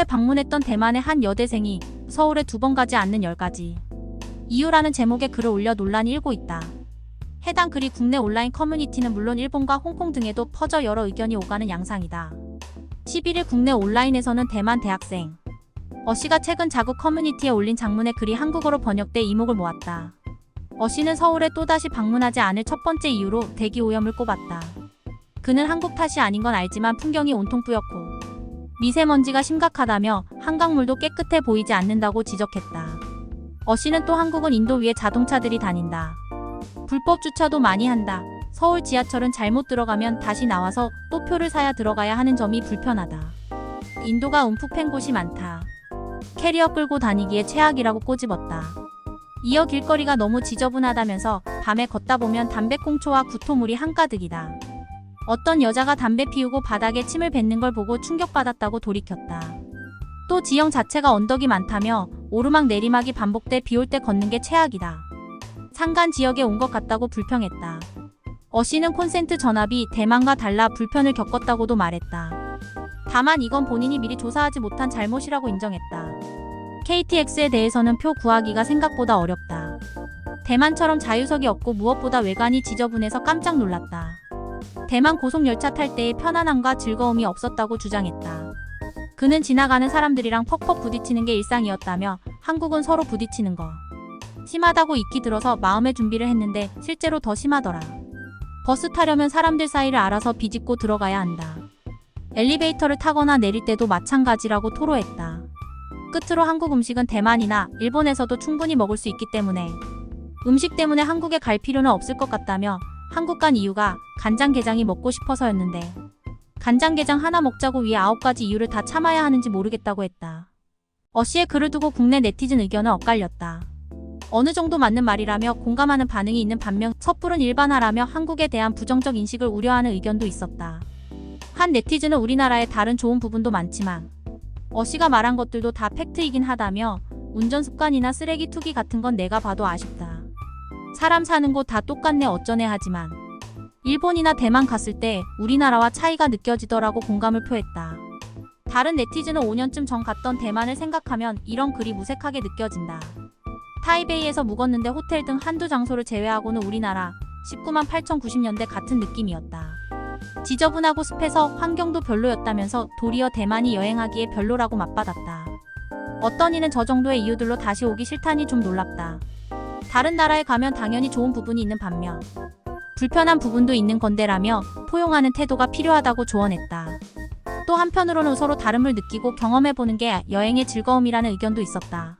서울에 방문했던 대만의 한 여대생이 서울에 두 번 가지 않는 10가지 이유라는 제목의 글을 올려 논란이 일고 있다. 해당 글이 국내 온라인 커뮤니티는 물론 일본과 홍콩 등에도 퍼져 여러 의견이 오가는 양상이다. 11일 국내 온라인에서는 대만 대학생 어 씨가 최근 자국 커뮤니티에 올린 장문의 글이 한국어로 번역돼 이목을 모았다. 어 씨는 서울에 또다시 방문하지 않을 첫 번째 이유로 대기 오염을 꼽았다. 그는 한국 탓이 아닌 건 알지만 풍경이 온통 뿌옇고 미세먼지가 심각하다며 한강물도 깨끗해 보이지 않는다고 지적했다. 어 씨는 또 한국은 인도 위에 자동차들이 다닌다. 불법 주차도 많이 한다. 서울 지하철은 잘못 들어가면 다시 나와서 또 표를 사야 들어가야 하는 점이 불편하다. 인도가 움푹 팬 곳이 많다. 캐리어 끌고 다니기에 최악이라고 꼬집었다. 이어 길거리가 너무 지저분하다면서 밤에 걷다 보면 담배꽁초와 구토물이 한가득이다. 어떤 여자가 담배 피우고 바닥에 침을 뱉는 걸 보고 충격받았다고 돌이켰다. 또 지형 자체가 언덕이 많다며 오르막 내리막이 반복돼 비올 때 걷는 게 최악이다. 산간 지역에 온 것 같다고 불평했다. 어 씨는 콘센트 전압이 대만과 달라 불편을 겪었다고도 말했다. 다만 이건 본인이 미리 조사하지 못한 잘못이라고 인정했다. KTX에 대해서는 표 구하기가 생각보다 어렵다. 대만처럼 자유석이 없고 무엇보다 외관이 지저분해서 깜짝 놀랐다. 대만 고속열차 탈 때의 편안함과 즐거움이 없었다고 주장했다. 그는 지나가는 사람들이랑 퍽퍽 부딪히는 게 일상이었다며 한국은 서로 부딪히는 거. 심하다고 익히 들어서 마음의 준비를 했는데 실제로 더 심하더라. 버스 타려면 사람들 사이를 알아서 비집고 들어가야 한다. 엘리베이터를 타거나 내릴 때도 마찬가지라고 토로했다. 끝으로 한국 음식은 대만이나 일본에서도 충분히 먹을 수 있기 때문에 음식 때문에 한국에 갈 필요는 없을 것 같다며 한국 간 이유가 간장게장이 먹고 싶어서였는데 간장게장 하나 먹자고 위에 아홉 가지 이유를 다 참아야 하는지 모르겠다고 했다. 어 씨의 글을 두고 국내 네티즌 의견은 엇갈렸다. 어느 정도 맞는 말이라며 공감하는 반응이 있는 반면 섣부른 일반화라며 한국에 대한 부정적 인식을 우려하는 의견도 있었다. 한 네티즌은 우리나라에 다른 좋은 부분도 많지만 어 씨가 말한 것들도 다 팩트이긴 하다며 운전 습관이나 쓰레기 투기 같은 건 내가 봐도 아쉽다. 사람 사는 곳 다 똑같네 어쩌네 하지만 일본이나 대만 갔을 때 우리나라와 차이가 느껴지더라고 공감을 표했다. 다른 네티즌은 5년쯤 전 갔던 대만을 생각하면 이런 글이 무색하게 느껴진다. 타이베이에서 묵었는데 호텔 등 한두 장소를 제외하고는 우리나라 19만 8,090년대 같은 느낌이었다. 지저분하고 습해서 환경도 별로였다면서 도리어 대만이 여행하기에 별로라고 맞받았다. 어떤 이는 저 정도의 이유들로 다시 오기 싫다니 좀 놀랍다. 다른 나라에 가면 당연히 좋은 부분이 있는 반면 불편한 부분도 있는 건데라며 포용하는 태도가 필요하다고 조언했다. 또 한편으로는 서로 다름을 느끼고 경험해보는 게 여행의 즐거움이라는 의견도 있었다.